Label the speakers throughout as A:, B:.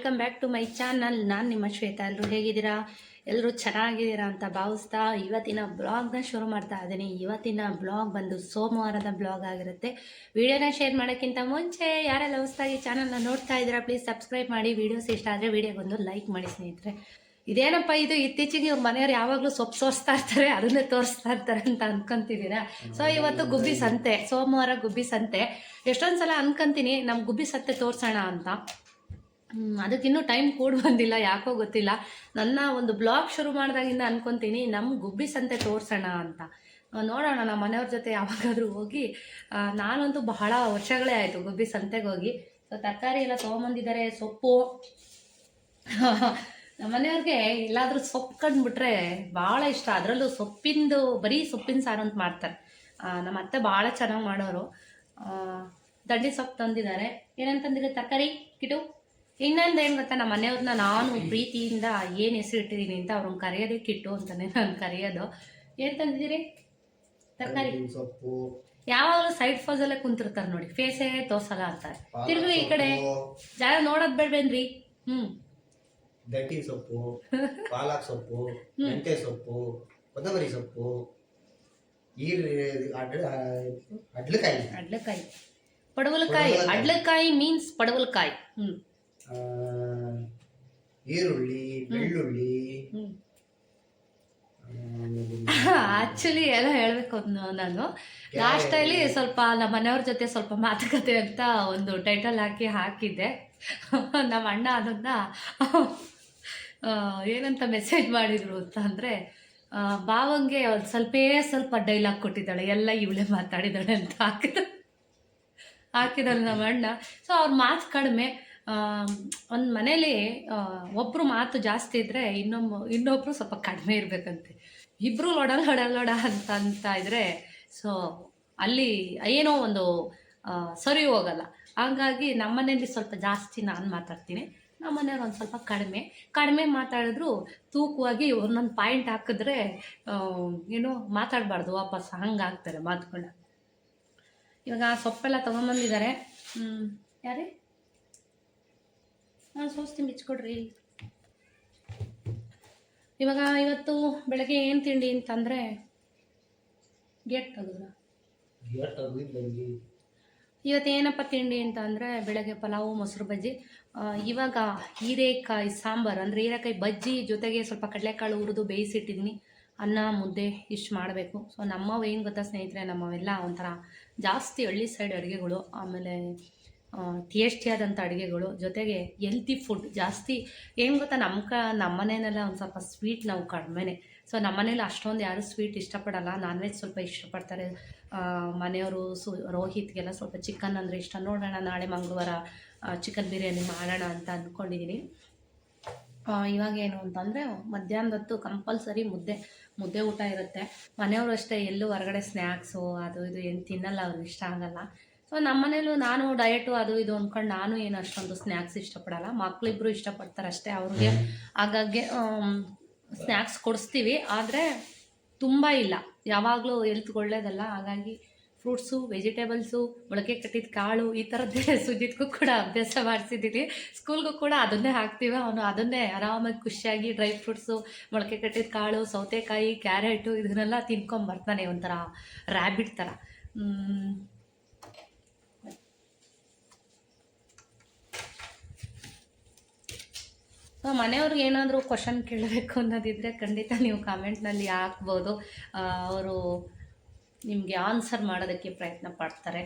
A: Welcome back to my channel ನಾನು ನಿಮ್ಮ ಶ್ವೇತಾ. ಎಲ್ಲರೂ ಹೇಗಿದ್ದೀರಾ? ಎಲ್ಲರೂ ಚೆನ್ನಾಗಿದ್ದೀರಾ ಅಂತ ಭಾವಿಸ್ತಾ ಇವತ್ತಿನ ಬ್ಲಾಗ್ನ ಶುರು ಮಾಡ್ತಾ ಇದ್ದೀನಿ. ಇವತ್ತಿನ ಬ್ಲಾಗ್ ಬಂದು ಸೋಮವಾರದ ಬ್ಲಾಗ್ ಆಗಿರುತ್ತೆ. ವಿಡಿಯೋನ ಶೇರ್ ಮಾಡೋಕ್ಕಿಂತ ಮುಂಚೆ ಯಾರೆಲ್ಲ ಹೊಸದಾಗಿ ಚಾನಲ್ನ ನೋಡ್ತಾ ಇದ್ದೀರಾ ಪ್ಲೀಸ್ ಸಬ್ಸ್ಕ್ರೈಬ್ ಮಾಡಿ. ವೀಡಿಯೋಸ್ ಇಷ್ಟ ಆದರೆ ವೀಡಿಯೋಗೊಂದು ಲೈಕ್ ಮಾಡಿ ಸ್ನೇಹಿತರೆ. ಇದೇನಪ್ಪ ಇದು? ಇತ್ತೀಚೆಗೆ ಇವ್ರ ಮನೆಯವ್ರು ಯಾವಾಗಲೂ ಸೊಪ್ಪು ಸೋರಿಸ್ತಾ ಇರ್ತಾರೆ, ಅದನ್ನೇ ತೋರಿಸ್ತಾ ಇರ್ತಾರೆ ಅಂತ ಅನ್ಕೊಂತಿದ್ದೀರಾ? ಸೊ ಇವತ್ತು ಗುಬ್ಬಿ ಸಂತೆ, ಸೋಮವಾರ ಗುಬ್ಬಿ ಸಂತೆ. ಎಷ್ಟೊಂದು ಸಲ ಅನ್ಕೊಂತೀನಿ ನಮ್ಮ ಗುಬ್ಬಿ ಸಂತೆ ತೋರಿಸೋಣ ಅಂತ. ಅದಕ್ಕಿನ್ನೂ ಟೈಮ್ ಕೂಡ ಬಂದಿಲ್ಲ, ಯಾಕೋ ಗೊತ್ತಿಲ್ಲ. ನನ್ನ ಒಂದು ಬ್ಲಾಗ್ ಶುರು ಮಾಡಿದಾಗಿಂದ ಅನ್ಕೊಂತೀನಿ ನಮ್ಮ ಗುಬ್ಬಿ ಸಂತೆ ತೋರಿಸೋಣ ಅಂತ. ನೋಡೋಣ, ನಮ್ಮ ಮನೆಯವ್ರ ಜೊತೆ ಯಾವಾಗಾದರೂ ಹೋಗಿ ನಾನಂತೂ ಬಹಳ ವರ್ಷಗಳೇ ಆಯಿತು ಗುಬ್ಬಿ ಸಂತೆಗೆ ಹೋಗಿ. ಸೊ ತರಕಾರಿ ಎಲ್ಲ ತೊಗೊಂಬಂದಿದ್ದಾರೆ, ಸೊಪ್ಪು. ನಮ್ಮ ಮನೆಯವ್ರಿಗೆ ಎಲ್ಲಾದರೂ ಸೊಪ್ಪು ಕಂಡುಬಿಟ್ರೆ ಭಾಳ ಇಷ್ಟ. ಅದರಲ್ಲೂ ಸೊಪ್ಪಿಂದು, ಬರೀ ಸೊಪ್ಪಿನ ಸಾರು ಅಂತ ಮಾಡ್ತಾರೆ. ನಮ್ಮ ಅತ್ತೆ ಭಾಳ ಚೆನ್ನಾಗಿ ಮಾಡೋರು. ದಂಡಿ ಸೊಪ್ಪು ತಂದಿದ್ದಾರೆ. ಏನಂತಂದಿದೆ ತರಕಾರಿ, ಕಿಟು? ಇನ್ನೊಂದು ಏನು ಗೊತ್ತಾ ನಮ್ಮ ಮನೆಯವ್ರನ್ನ ನಾನು ಪ್ರೀತಿಯಿಂದ ಏನು ಹೆಸರು ಇಟ್ಟಿದ್ದೀನಿ ಅಂತ ಅವ್ರನ್ನ ಕರೆಯೋದೇ ಕಿಟ್ಟು ಅಂತಾನೆ ನಾನು ಕರೆಯೋದು. ಏನು ತಂದಿದ್ದೀರಿ? ತರಕಾರಿ.
B: ಸೊಪ್ಪು.
A: ಯಾವಾಗಲೂ ಸೈಡ್ ಫೋಸಲ್ಲೇ ಕುಂತಿರ್ತಾರೆ ನೋಡಿ ಫೇಸೇ ತೋರ್ಸಲ್ಲ ಅಂತಾರೆ
B: ಪಾಲಕ್
A: ತಿರ್ಗಿ ಈ ಕಡೆ. ಜಾಗ ನೋಡೋದ್ ಬೇಡ್ಬೇನ್ರಿ ಹ್ಮ್.
B: ದಂಟಿನ ಸೊಪ್ಪು ಪಾಲಕ್ ಸೊಪ್ಪು ಸೊಪ್ಪು ಕೊತ್ತಂಬರಿ ಸೊಪ್ಪು ಈರ್ ಅಡ್ಲಕಾಯಿ.
A: ಅಡ್ಲಕಾಯಿ. ಪಡವಲಕಾಯಿ. ಅಡ್ಲಕಾಯಿ ಮೀನ್ಸ್ ಪಡವಲಕಾಯಿ. ಹ್ಮ್.
B: ಈರುಳ್ಳಿ ಬೆಳ್ಳುಳ್ಳಿ
A: ಆಕ್ಚುಲಿ ಎಲ್ಲ ಹೇಳ್ಬೇಕು ನಾನು. ಲಾಸ್ಟ್ ಅಲ್ಲಿ ಸ್ವಲ್ಪ ನಮ್ಮ ಮನೆಯವ್ರ ಜೊತೆ ಸ್ವಲ್ಪ ಮಾತುಕತೆ ಅಂತ ಒಂದು ಟೈಟಲ್ ಹಾಕಿ ಹಾಕಿದ್ದೆ. ನಮ್ಮ ಅಣ್ಣ ಅದನ್ನ ಏನಂತ ಮೆಸೇಜ್ ಮಾಡಿದ್ರು ಅಂತ ಅಂದರೆ ಬಾವಂಗೆ ಒಂದು ಸ್ವಲ್ಪೇ ಸ್ವಲ್ಪ ಡೈಲಾಗ್ ಕೊಟ್ಟಿದ್ದಾಳೆ. ಎಲ್ಲ ಇವಳೆ ಮಾತಾಡಿದಾಳೆ ಅಂತ ಹಾಕಿದ ಹಾಕಿದಾಳೆ ನಮ್ಮ ಅಣ್ಣ. ಸೊ ಅವ್ರ ಮಾತು ಕಡಿಮೆ. ಒಂದು ಮನೇಲಿ ಒಬ್ಬರು ಮಾತು ಜಾಸ್ತಿ ಇದ್ದರೆ ಇನ್ನೊಬ್ಬ ಇನ್ನೊಬ್ಬರು ಸ್ವಲ್ಪ ಕಡಿಮೆ ಇರಬೇಕಂತೆ. ಇಬ್ಬರು ಲೊಡ ಲೊಡ ಲೊಡ ಅಂತ ಅಂತ ಇದ್ದರೆ ಸೊ ಅಲ್ಲಿ ಏನೋ ಒಂದು ಸರಿ ಹೋಗಲ್ಲ. ಹಾಗಾಗಿ ನಮ್ಮ ಮನೇಲಿ ಸ್ವಲ್ಪ ಜಾಸ್ತಿ ನಾನು ಮಾತಾಡ್ತೀನಿ. ನಮ್ಮ ಮನೆಯವ್ರು ಒಂದು ಸ್ವಲ್ಪ ಕಡಿಮೆ. ಕಡಿಮೆ ಮಾತಾಡಿದ್ರು ತೂಕವಾಗಿ ಒಂದೊಂದು ಪಾಯಿಂಟ್ ಹಾಕಿದ್ರೆ ಏನೋ ಮಾತಾಡಬಾರ್ದು, ವಾಪಸ್ ಹಂಗೆ ಆಗ್ತಾರೆ ಮಾತುಗಳನ್ನ. ಇವಾಗ ಸೊಪ್ಪೆಲ್ಲ ತೊಗೊಂಬಂದಿದ್ದಾರೆ. ಯಾರೇ? ಹಾಂ ಸೋಸ್ತಿ ಮಿಚ್ಕೊಡ್ರಿ ಇವಾಗ ಇವತ್ತು ಬೆಳಗ್ಗೆ ಏನು ತಿಂಡಿ ಅಂತಂದರೆ ಗೇಟ್ ತೆಗೆದ್ರ ಇವತ್ತೇನಪ್ಪ ತಿಂಡಿ ಅಂತ ಅಂದರೆ ಬೆಳಗ್ಗೆ ಪಲಾವು ಮೊಸರು ಬಜ್ಜಿ. ಇವಾಗ ಹೀರೆಕಾಯಿ ಸಾಂಬಾರು ಅಂದರೆ ಹೀರೆಕಾಯಿ ಬಜ್ಜಿ ಜೊತೆಗೆ ಸ್ವಲ್ಪ ಕಡಲೆಕಾಳು ಹುರಿದು ಬೇಯಿಸಿಟ್ಟಿದ್ದೀನಿ. ಅನ್ನ ಮುದ್ದೆ ಇಷ್ಟು ಮಾಡಬೇಕು. ಸೊ ನಮ್ಮವು ಏನು ಗೊತ್ತಾ ಸ್ನೇಹಿತರೆ ನಮ್ಮವೆಲ್ಲ ಒಂಥರ ಜಾಸ್ತಿ ಹಳ್ಳಿ ಸೈಡ್ ಅಡುಗೆಗಳು. ಆಮೇಲೆ ಟೇಸ್ಟಿಯಾದಂಥ ಅಡುಗೆಗಳು, ಜೊತೆಗೆ ಹೆಲ್ತಿ ಫುಡ್ ಜಾಸ್ತಿ ಏನು ಗೊತ್ತಾ ನಮ್ಮ ಕ ನಮ್ಮ ಮನೆಯಲ್ಲೆಲ್ಲ ಒಂದು ಸ್ವಲ್ಪ ಸ್ವೀಟ್ ನಾವು ಕಡಿಮೆನೆ. ಸೊ ನಮ್ಮ ಮನೇಲಿ ಅಷ್ಟೊಂದು ಯಾರೂ ಸ್ವೀಟ್ ಇಷ್ಟಪಡಲ್ಲ. ನಾನ್ ವೆಜ್ ಸ್ವಲ್ಪ ಇಷ್ಟಪಡ್ತಾರೆ. ಮನೆಯವರು ಸು, ರೋಹಿತ್ಗೆಲ್ಲ ಸ್ವಲ್ಪ ಚಿಕನ್ ಅಂದರೆ ಇಷ್ಟ. ನೋಡೋಣ, ನಾಳೆ ಮಂಗಳವಾರ ಚಿಕನ್ ಬಿರಿಯಾನಿ ಮಾಡೋಣ ಅಂತ ಅಂದ್ಕೊಂಡಿದ್ದೀನಿ ಇವಾಗ ಏನು ಅಂತಂದರೆ, ಮಧ್ಯಾಹ್ನದತ್ತು ಕಂಪಲ್ಸರಿ ಮುದ್ದೆ ಮುದ್ದೆ ಊಟ ಇರುತ್ತೆ. ಮನೆಯವರು ಅಷ್ಟೇ ಎಲ್ಲೂ ಹೊರಗಡೆ ಸ್ನ್ಯಾಕ್ಸು ಅದು ಇದು ಏನು ತಿನ್ನಲ್ಲ, ಅವ್ರಿಗೆ ಇಷ್ಟ ಆಗಲ್ಲ. ಸೊ ನಮ್ಮ ಮನೇಲೂ ನಾನು ಡಯಟು ಅದು ಇದು ಅಂದ್ಕೊಂಡು ನಾನು ಏನು ಅಷ್ಟೊಂದು ಸ್ನ್ಯಾಕ್ಸ್ ಇಷ್ಟಪಡಲ್ಲ. ಮಕ್ಕಳಿಬ್ರು ಇಷ್ಟಪಡ್ತಾರೆ ಅಷ್ಟೇ ಅವ್ರಿಗೆ. ಹಾಗಾಗಿ ಸ್ನ್ಯಾಕ್ಸ್ ಕೊಡಿಸ್ತೀವಿ. ಆದರೆ ತುಂಬ ಇಲ್ಲ. ಯಾವಾಗಲೂ ಹೆಲ್ತ್ಗೆ ಒಳ್ಳೇದಲ್ಲ. ಹಾಗಾಗಿ ಫ್ರೂಟ್ಸು ವೆಜಿಟೇಬಲ್ಸು ಮೊಳಕೆ ಕಟ್ಟಿದ ಕಾಳು ಈ ಥರದ್ದೇ ಸುಜಿತ್ಗೂ ಕೂಡ ಅಭ್ಯಾಸ ಮಾಡಿಸಿದ್ದೀನಿ ಸ್ಕೂಲ್ಗೂ ಕೂಡ ಅದನ್ನೇ ಹಾಕ್ತೀವಿ. ಅವನು ಅದನ್ನೇ ಆರಾಮಾಗಿ ಖುಷಿಯಾಗಿ ಡ್ರೈ ಫ್ರೂಟ್ಸು ಮೊಳಕೆ ಕಟ್ಟಿದ ಕಾಳು ಸೌತೆಕಾಯಿ ಕ್ಯಾರೆಟು ಇದನ್ನೆಲ್ಲ ತಿನ್ಕೊಂಬರ್ತಾನೆ ಒಂಥರ ರ್ಯಾಬಿಟ್ ಥರ. ಸೊ ಮನೆಯವ್ರಿಗೆ ಏನಾದರೂ ಕ್ವಶನ್ ಕೇಳಬೇಕು ಅನ್ನೋದಿದ್ದರೆ ಖಂಡಿತ ನೀವು ಕಾಮೆಂಟ್ನಲ್ಲಿ ಹಾಕ್ಬೋದು. ಅವರು ನಿಮಗೆ ಆನ್ಸರ್ ಮಾಡೋದಕ್ಕೆ ಪ್ರಯತ್ನ ಪಡ್ತಾರೆ.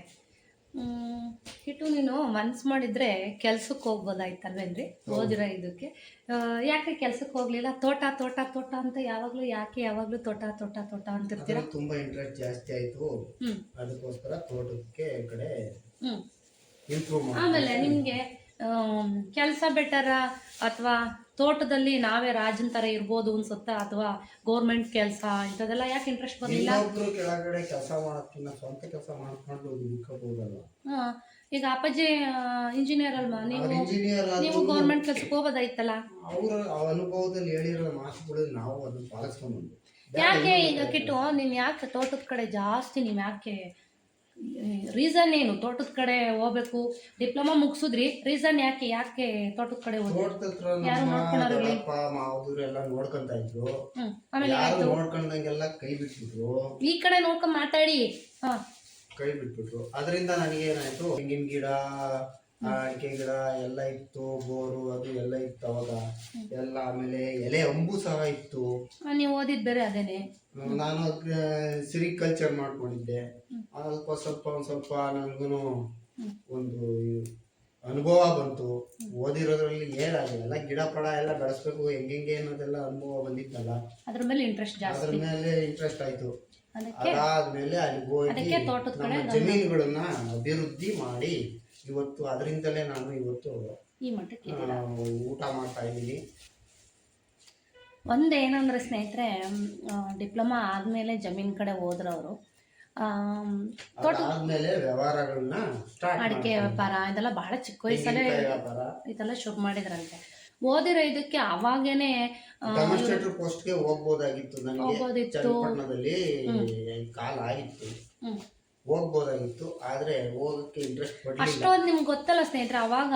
A: ಇಟ್ಟು ನೀನು ಮನ್ಸು ಮಾಡಿದರೆ ಕೆಲ್ಸಕ್ಕೆ ಹೋಗ್ಬೋದಾಯ್ತಲ್ವೇನ್ರಿ? ಓದಿರೋ ಇದಕ್ಕೆ. ಯಾಕೆ ಕೆಲ್ಸಕ್ಕೆ ಹೋಗಲಿಲ್ಲ? ತೋಟ ತೋಟ ತೋಟ ಅಂತ ಯಾವಾಗಲೂ ಯಾಕೆ ಯಾವಾಗಲೂ ತೋಟ ತೋಟ ತೋಟ ಅಂತಿರ್ತೀರ?
B: ತುಂಬ ತುಂಬಾ ಇಂಟ್ರೆಸ್ಟ್ ಜಾಸ್ತಿ ಆಯಿತು. ಅದಕ್ಕೋಸ್ಕರ ತೋಟಕ್ಕೆ ಕಡೆ
A: ಆಮೇಲೆ ನಿಮಗೆ ಕೆಲಸ ಬೆಟರ ಅಥವಾ ತೋಟದಲ್ಲಿ ನಾವೇ ರಾಜನ್ ಥರ ಇರ್ಬೋದು ಅನ್ಸುತ್ತಾ? ಅಥವಾ ಗೌರ್ಮೆಂಟ್ ಕೆಲಸ ಇಂಥದ್ದೆಲ್ಲ ಯಾಕೆ ಇಂಟ್ರೆಸ್ಟ್ ಬರಲಿಲ್ಲ?
B: ಇನ್ನೊಬ್ರು ಕೆಳಗಡೆ ಕೆಲಸ ಮಾಡೋದ್ಕಿಂತ ಸ್ವಂತ ಕೆಲಸ ಮಾಡ್ಕೊಂಡು ನಿಂತ್ಕೋಬಹುದಲ್ವ
A: ಹಾಂ ಈಗ ಅಪ್ಪಾಜಿ ಇಂಜಿನಿಯರ್ ಅಲ್ವಾ? ನೀವು
B: ಇಂಜಿನಿಯರ್
A: ನೀವು ಗೌರ್ಮೆಂಟ್ ಕೆಲಸಕ್ಕೆ ಹೋಗೋದಾಯ್ತಲ್ಲ?
B: ಅವರ ಅನುಭವದಲ್ಲಿ ಹೇಳಿರೋ ಮಾತುಗಳು ನಾವು ಅದನ್ನ ಪಾಲಿಸ್ಕೊಂಡು
A: ಯಾಕೆ ಈಗ ಕಿಟ್ಟು? ನೀನು ಯಾಕೆ ತೋಟದ ಕಡೆ ಜಾಸ್ತಿ ನೀವು ಯಾಕೆ ರೀಸನ್ ಏನು? ತೋಟದ ಕಡೆ ಹೋಗ್ಬೇಕು. ಡಿಪ್ಲೊಮಾ ಮುಗಿಸಿದ್ರಿ. ರೀಸನ್ ಯಾಕೆ? ಯಾಕೆ ತೋಟದ ಕಡೆ ಯಾರು
B: ಎಲ್ಲ ನೋಡ್ಕೊಂತ ಇದ್ರು.
A: ಆಮೇಲೆ
B: ಯಾರು ನೋಡ್ಕೊಂಡಂಗೆಲ್ಲ ಕೈ ಬಿಟ್ಬಿಟ್ರು.
A: ಈ ಕಡೆ ನೋಡ್ಕೊಂಡ್ ಮಾತಾಡಿ. ಹಾ.
B: ಕೈ ಬಿಟ್ಬಿಟ್ರು. ಅದರಿಂದ ನನಗೆ ಏನಾಯ್ತು ತೆಂಗಿನ ಗಿಡ ಅಡಿಕೆ ಗಿಡ ಎಲ್ಲ ಇತ್ತು ಬೋರು ಅದು ಎಲ್ಲ ಇತ್ತು ಅವಾಗ. ಎಲ್ಲ ಆಮೇಲೆ ಎಲೆ ಅಂಬು ಸಹ ಇತ್ತು.
A: ನೀವು ಓದಿದ್ ಬೇರೆ ಅದೇನೆ?
B: ನಾನು ಸಿರಿಕಲ್ಚರ್ ಮಾಡ್ಕೊಂಡಿದ್ದೆ. ಸ್ವಲ್ಪ ಸ್ವಲ್ಪ ಒಂದ್ ಸ್ವಲ್ಪ ನನಗೂ ಒಂದು ಅನುಭವ ಬಂತು. ಓದಿರೋದ್ರಲ್ಲಿ ಏನಾಗಿಲ್ಲ ಎಲ್ಲ ಗಿಡ ಪಡ ಎಲ್ಲ ಬೆಳೆಸ್ಬೇಕು ಹೆಂಗೆಂಗೆ ಅನ್ನೋದೆಲ್ಲ ಅನುಭವ ಬಂದಿತ್ತಲ್ಲ.
A: ಅದ್ರ ಮೇಲೆ ಇಂಟ್ರೆಸ್ಟ್
B: ಅದ್ರ
A: ಜಾಸ್ತಿ
B: ಮೇಲೆ ಇಂಟ್ರೆಸ್ಟ್ ಆಯ್ತು.
A: ಅದಕ್ಕೆ?
B: ಅದಾದ್ಮೇಲೆ ಅಲ್ಲಿ ಹೋಗಿ
A: ಅದಕ್ಕೆ
B: ಜಮೀನುಗಳನ್ನ ಅಭಿವೃದ್ಧಿ ಮಾಡಿ ಇವತ್ತು ಅದರಿಂದಲೇ ನಾನು ಇವತ್ತು
A: ಈ ಮಟ್ಟಕ್ಕೆ
B: ಊಟ ಮಾಡ್ತಾ ಇದ್ದೀನಿ.
A: ಒಂದೇನಂದ್ರೆ ಸ್ನೇಹಿತರೆ ಡಿಪ್ಲೊಮಾ ಆದಮೇಲೆ ಜಮೀನ್ ಕಡೆ
B: ಹೋದ್ರವರು ವ್ಯವಹಾರಗಳನ್ನ
A: ಅಡಿಕೆ ವ್ಯಾಪಾರ ಇದೆಲ್ಲ ಬಹಳ ಚಿಕ್ಕ ವಯಸ್ಸಲ್ಲೇ ಇದೆಲ್ಲ ಶುರು ಮಾಡಿದ್ರಂತೆ. ಓದಿರೋ ಇದಕ್ಕೆ ಅವಾಗೇನೆ
B: ಡೆಮಾನ್ಸ್ಟ್ರೇಟರ್ ಪೋಸ್ಟ್ಗೆ ಹೋಗ್ಬೋದಾಗಿತ್ತು ನನಗೆ.
A: ಹೋಗ್ಬೋದಿತ್ತು.
B: ಕಾಲ ಆಗಿತ್ತು.
A: ಹ್ಮ್.
B: ಹೋಗ್ಬೋದಾಗಿತ್ತು ಆದ್ರೆ ಹೋಗಕ್ಕೆ ಇಂಟ್ರೆಸ್ಟ್
A: ಅಷ್ಟೊಂದು ನಿಮ್ಗೆ ಗೊತ್ತಲ್ಲ ಸ್ನೇಹಿತರೆ, ಅವಾಗ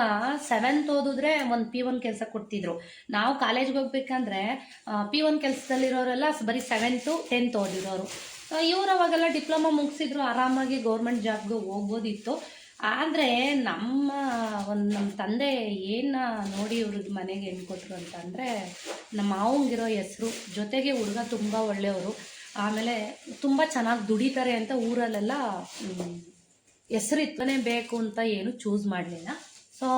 A: ಸೆವೆಂತ್ ಓದಿದ್ರೆ ಒಂದು ಪಿ ಒನ್ ಕೆಲಸ ಕೊಡ್ತಿದ್ರು. ನಾವು ಕಾಲೇಜ್ಗೆ ಹೋಗ್ಬೇಕಂದ್ರೆ ಪಿ ಒನ್ ಕೆಲಸದಲ್ಲಿರೋರೆಲ್ಲ ಬರೀ ಸೆವೆಂತು ಟೆಂತ್ ಓದಿರೋರು. ಇವ್ರು ಅವಾಗೆಲ್ಲ ಡಿಪ್ಲೊಮಾ ಮುಗಿಸಿದ್ರು, ಆರಾಮಾಗಿ ಗೌರ್ಮೆಂಟ್ ಜಾಬ್ಗೆ ಹೋಗ್ಬೋದಿತ್ತು. ಆದರೆ ನಮ್ಮ, ಒಂದು ನಮ್ಮ ತಂದೆ ಏನು ನೋಡಿ ಇವ್ರದ್ದು ಮನೆಗೆ ಹೆಣ್ಕೊಟ್ರು ಅಂತಂದರೆ, ನಮ್ಮ ಮಾವಂಗಿರೋ ಹೆಸರು, ಜೊತೆಗೆ ಹುಡುಗ ತುಂಬ ಒಳ್ಳೆಯವರು. ಆಮೇಲೆ ತುಂಬ ಚೆನ್ನಾಗಿ ದುಡಿತಾರೆ ಅಂತ ಊರಲ್ಲೆಲ್ಲ ಹೆಸರು ಇತ್ತನೇ ಬೇಕು ಅಂತ ಏನು ಚೂಸ್ ಮಾಡಲಿಲ್ಲ. ಸೊ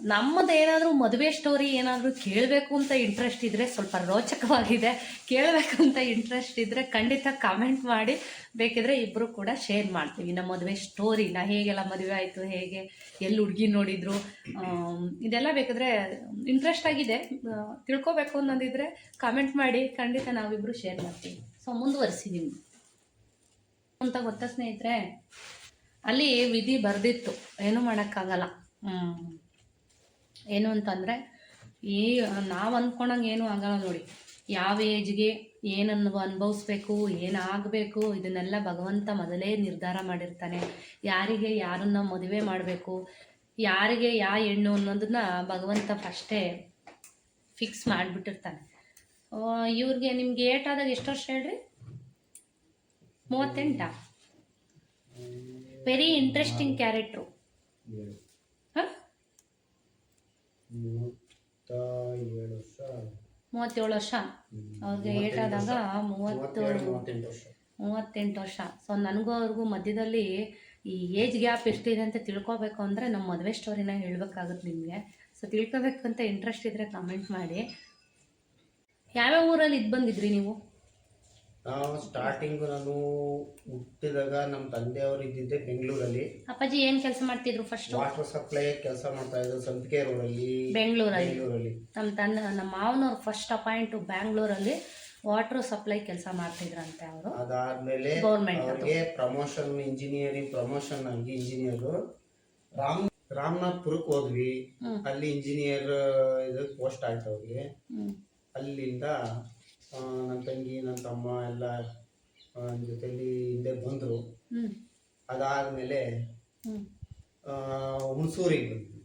A: ನಮ್ಮದು ಏನಾದರೂ ಮದುವೆ ಸ್ಟೋರಿ ಏನಾದರೂ ಕೇಳಬೇಕು ಅಂತ ಇಂಟ್ರೆಸ್ಟ್ ಇದ್ದರೆ ಸ್ವಲ್ಪ ರೋಚಕವಾಗಿದೆ. ಕೇಳಬೇಕು ಅಂತ ಇಂಟ್ರೆಸ್ಟ್ ಇದ್ದರೆ ಖಂಡಿತ ಕಮೆಂಟ್ ಮಾಡಿ. ಬೇಕಿದ್ರೆ ಇಬ್ಬರು ಕೂಡ ಶೇರ್ ಮಾಡ್ತೀವಿ. ನಮ್ಮ ಮದುವೆ ಸ್ಟೋರಿನ ಹೇಗೆಲ್ಲ ಮದುವೆ ಆಯಿತು, ಹೇಗೆ ಎಲ್ಲಿ ಹುಡುಗಿ ನೋಡಿದ್ರು ಇದೆಲ್ಲ ಬೇಕಿದ್ರೆ ಇಂಟ್ರೆಸ್ಟ್ ಆಗಿದೆ. ತಿಳ್ಕೊಬೇಕು ಅನ್ನೋದಿದ್ರೆ ಕಮೆಂಟ್ ಮಾಡಿ. ಖಂಡಿತ ನಾವಿಬ್ಬರು ಶೇರ್ ಮಾಡ್ತೀವಿ. ಸೊ ಮುಂದುವರಿಸಿ ಅಂತ ಗೊತ್ತಾ ಸ್ನೇಹಿತರೆ, ಅಲ್ಲಿ ವಿಧಿ ಬರೆದಿತ್ತು. ಏನು ಮಾಡೋಕ್ಕಾಗಲ್ಲ. ಏನು ಅಂತಂದರೆ, ಈ ನಾವು ಅಂದ್ಕೊಂಡಂಗೆ ಏನೂ ಆಗಲ್ಲ ನೋಡಿ. ಯಾವ ಏಜ್ಗೆ ಏನನ್ನು ಅನುಭವಿಸ್ಬೇಕು ಏನಾಗಬೇಕು ಇದನ್ನೆಲ್ಲ ಭಗವಂತ ಮೊದಲೇ ನಿರ್ಧಾರ ಮಾಡಿರ್ತಾನೆ. ಯಾರಿಗೆ ಯಾರನ್ನ ಮದುವೆ ಮಾಡಬೇಕು, ಯಾರಿಗೆ ಯಾವ ಹೆಣ್ಣು ಅನ್ನೋದನ್ನ ಭಗವಂತ ಫಸ್ಟೇ ಫಿಕ್ಸ್ ಮಾಡಿಬಿಟ್ಟಿರ್ತಾನೆ. ಇವ್ರಿಗೆ ನಿಮ್ಗೆ ಆದಾಗ ಎಷ್ಟು ವರ್ಷ ಹೇಳ್ರಿ? ಮೂವತ್ತೆಂಟಾ. ವೆರಿ ಇಂಟ್ರೆಸ್ಟಿಂಗ್ ಕ್ಯಾರೆಕ್ಟ್ರು ಮೂವತ್ತೇಳು ವರ್ಷ. ಅವ್ರಿಗೆ
B: ಏಟ್
A: ಏಟಾದಾಗ
B: ವರ್ಷ.
A: ಮೂವತ್ತು
B: ಮೂವತ್ತೆಂಟು ವರ್ಷ.
A: ಮೂವತ್ತೆಂಟು ವರ್ಷ. ಸೊ ನನಗೂ ಅವ್ರಿಗೂ ಮಧ್ಯದಲ್ಲಿ ಈ ಏಜ್ ಗ್ಯಾಪ್ ಎಷ್ಟಿದೆ ಅಂತ ತಿಳ್ಕೊಬೇಕು ಅಂದರೆ ನಮ್ಮ ಮದುವೆ ಸ್ಟೋರಿನ ಹೇಳಬೇಕಾಗುತ್ತೆ ನಿಮಗೆ. ಸೊ ತಿಳ್ಕೊಬೇಕು ಅಂತ ಇಂಟ್ರೆಸ್ಟ್ ಇದ್ದರೆ ಕಮೆಂಟ್ ಮಾಡಿ. ಯಾವ್ಯಾವ ಊರಲ್ಲಿ ಇದ್ದು ಬಂದಿದ್ರಿ ನೀವು?
B: ನಾವು ಸ್ಟಾರ್ಟಿಂಗ್ ನಾನು ಹುಟ್ಟಿದಾಗ ನಮ್ಮ ತಂದೆಯವರು ಇದ್ದಿದ್ದೆ ಬೆಂಗಳೂರಲ್ಲಿ.
A: ಅಪ್ಪಾಜಿ ಏನ್ ಕೆಲಸ ಮಾಡ್ತಿದ್ರು ಫಸ್ಟ್
B: ವಾಟರ್ ಸಪ್ಲೈ ಕೆಲಸ ಮಾಡ್ತಾ ಇದ್ರು ಸಂಪಿಗೆ ರೋಡಲ್ಲಿ.
A: ಬೆಂಗಳೂರಲ್ಲಿ.
B: ಬೆಂಗಳೂರಲ್ಲಿ.
A: ನಮ್ಮ ತಂದೆ ನಮ್ಮ ಮಾವನವ್ರು ಫಸ್ಟ್ ಅಪಾಯಿಂಟ್ ಬ್ಯಾಂಗ್ಳೂರಲ್ಲಿ ವಾಟರ್ ಸಪ್ಲೈ ಕೆಲಸ ಮಾಡ್ತಿದ್ರಂತೆ ಅವರು.
B: ಅದಾದ್ಮೇಲೆ ಅವ್ರಿಗೆ ಪ್ರಮೋಷನ್ ಇಂಜಿನಿಯರಿಂಗ್ ಪ್ರಮೋಷನ್ ಆಗಿ ಇಂಜಿನಿಯರ್ ರಾಮ್ ರಾಮನಾಥ್ಪುರಕ್ಕೆ ಹೋದ್ವಿ. ಅಲ್ಲಿ ಇಂಜಿನಿಯರ್ ಇದು ಪೋಸ್ಟ್ ಆಯ್ತು ಅವ್ರಿಗೆ. ಅಲ್ಲಿಂದ ನನ್ನ ತಂಗಿ ನನ್ನ ತಮ್ಮ ಎಲ್ಲ ಜೊತೆಯಲ್ಲಿ ಜೊತೆಲಿ ಹಿಂದೆ ಬಂದರು. ಅದಾದಮೇಲೆ ಹುಣಸೂರಿಗೆ ಬಂದ್ವಿ.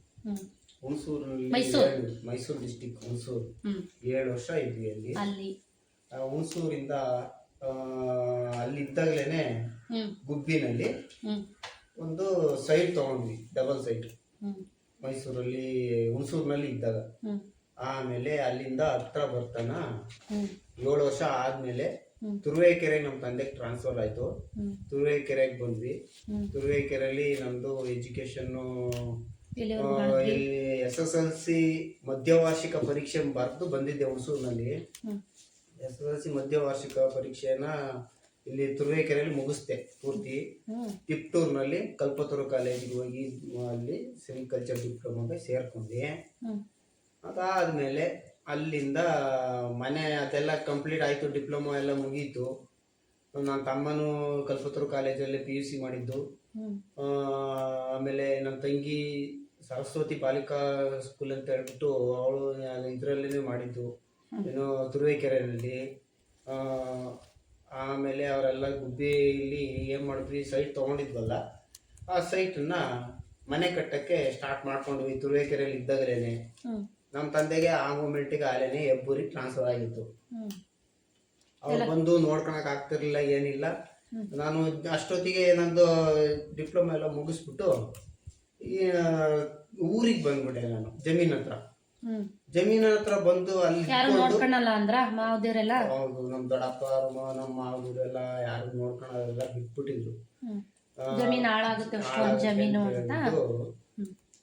B: ಹುಣಸೂರಿನಲ್ಲಿ
A: ಮೈಸೂರು.
B: ಮೈಸೂರು ಡಿಸ್ಟಿಕ್ ಹುಣಸೂರು. ಏಳು ವರ್ಷ ಇದ್ವಿ ಅಲ್ಲಿ. ಹುಣಸೂರಿಂದ ಅಲ್ಲಿದ್ದಾಗಲೇ ಗುಬ್ಬಿನಲ್ಲಿ ಒಂದು ಸೈಟ್ ತಗೊಂಡ್ವಿ ಡಬಲ್ ಸೈಟ್ ಮೈಸೂರಲ್ಲಿ ಹುಣಸೂರಿನಲ್ಲಿ ಇದ್ದಾಗ. ಆಮೇಲೆ ಅಲ್ಲಿಂದ ಹತ್ರ ಬರ್ತಾನ ಏಳು ವರ್ಷ ಆದ್ಮೇಲೆ
A: ತುರುವೇಕೆರೆ
B: ತುರುವೇಕೆರೆಗೆ ನಮ್ಮ ತಂದೆಗೆ ಟ್ರಾನ್ಸ್ಫರ್ ಆಯ್ತು. ತುರುವೇಕೆರೆಗೆ ಬಂದ್ವಿ. ತುರುವೇಕೆರೆಯಲ್ಲಿ ನಮ್ದು
A: education
B: S S L C ಮಧ್ಯವಾರ್ಷಿಕ ಪರೀಕ್ಷೆ ಬರೆದು ಬಂದಿದ್ದೆ ಹುಣಸೂರಿನಲ್ಲಿ. ಎಸ್ ಎಸ್ ಎಲ್ ಸಿ ಮಧ್ಯವಾರ್ಷಿಕ ಪರೀಕ್ಷೆನ ಇಲ್ಲಿ ತುರುವೇಕೆರೆಯಲ್ಲಿ ಮುಗಿಸ್ದೆ ಪೂರ್ತಿ. ತಿಪ್ಟೂರ್ನಲ್ಲಿ ಕಲ್ಪತರು ಕಾಲೇಜಿಗೆ ಹೋಗಿ ಅಲ್ಲಿ ಸೆರಿಕಲ್ಚರ್ ಡಿಪ್ಲೊಮಾಗೆ ಸೇರ್ಕೊಂಡೆ. ಅದಾದಮೇಲೆ ಅಲ್ಲಿಂದ ಮನೆ ಅದೆಲ್ಲ ಕಂಪ್ಲೀಟ್ ಆಯಿತು ಡಿಪ್ಲೊಮೊ ಎಲ್ಲ ಮುಗೀತು. ನನ್ನ ತಮ್ಮನೂ ಕಲ್ಪತರು ಕಾಲೇಜಲ್ಲಿ ಪಿ ಯು ಸಿ ಮಾಡಿದ್ದು. ಆಮೇಲೆ ನನ್ನ ತಂಗಿ ಸರಸ್ವತಿ ಬಾಲಿಕಾ ಸ್ಕೂಲ್ ಅಂತ ಹೇಳ್ಬಿಟ್ಟು ಅವಳು ಇದರಲ್ಲೇ ಮಾಡಿದ್ದು. ಏನು ತುರುವೇಕೆರೆಯಲ್ಲಿ. ಆಮೇಲೆ ಅವರೆಲ್ಲ ಗುಬ್ಬಿಯಲ್ಲಿ ಏನು ಮಾಡಿದ್ವಿ ಸೈಟ್ ತೊಗೊಂಡಿದ್ವಲ್ಲ ಆ ಸೈಟನ್ನ ಮನೆ ಕಟ್ಟಕ್ಕೆ ಸ್ಟಾರ್ಟ್ ಮಾಡ್ಕೊಂಡ್ವಿ ತುರುವೇಕೆರೆಯಲ್ಲಿ ಇದ್ದಾಗಲೇನೆ.
A: ಹ್ಮ್.
B: ನಮ್ಮ ತಂದೆಗೆ ಆ ಮಿಲ್ಟಿಗೆ ಅಲ್ಲೇನೆ ಹೆಬ್ಬೂರಿಗೆ ಟ್ರಾನ್ಸ್ಫರ್ ಆಗಿತ್ತು. ಅವ್ರು ಬಂದು ನೋಡ್ಕೊಳಕ್ ಆಗ್ತಿರ್ಲಿಲ್ಲ ಏನಿಲ್ಲ. ನಾನು ಅಷ್ಟೊತ್ತಿಗೆ ನಂದು ಡಿಪ್ಲೊಮಾ ಎಲ್ಲ ಮುಗಿಸ್ಬಿಟ್ಟು ಈ ಊರಿಗೆ ಬಂದ್ಬಿಟ್ಟೆ ನಾನು ಜಮೀನ್ ಹತ್ರ. ಜಮೀನ್ ಹತ್ರ ಬಂದು ಅಲ್ಲಿ
A: ನೋಡ್ಕೊಳಲ್ಲ ಅಂದ್ರ
B: ಹೌದು ನಮ್ ದೊಡ್ಡಪ್ಪ ನಮ್ಮ ಮಾವದೂರೆಲ್ಲ ಯಾರು ನೋಡ್ಕೊಳೋದೆಲ್ಲ ಬಿಟ್ಬಿಟ್ಟಿದ್ರು.
A: ಜಮೀನ್ ಹಾಳಾಗುತ್ತೆ ಜಮೀನು
B: ಅಂತ
A: ಅಂತ
B: ಹೇಳ್ಬಿಟ್ಟು,
A: ಹ್ಮ್
B: ಆ,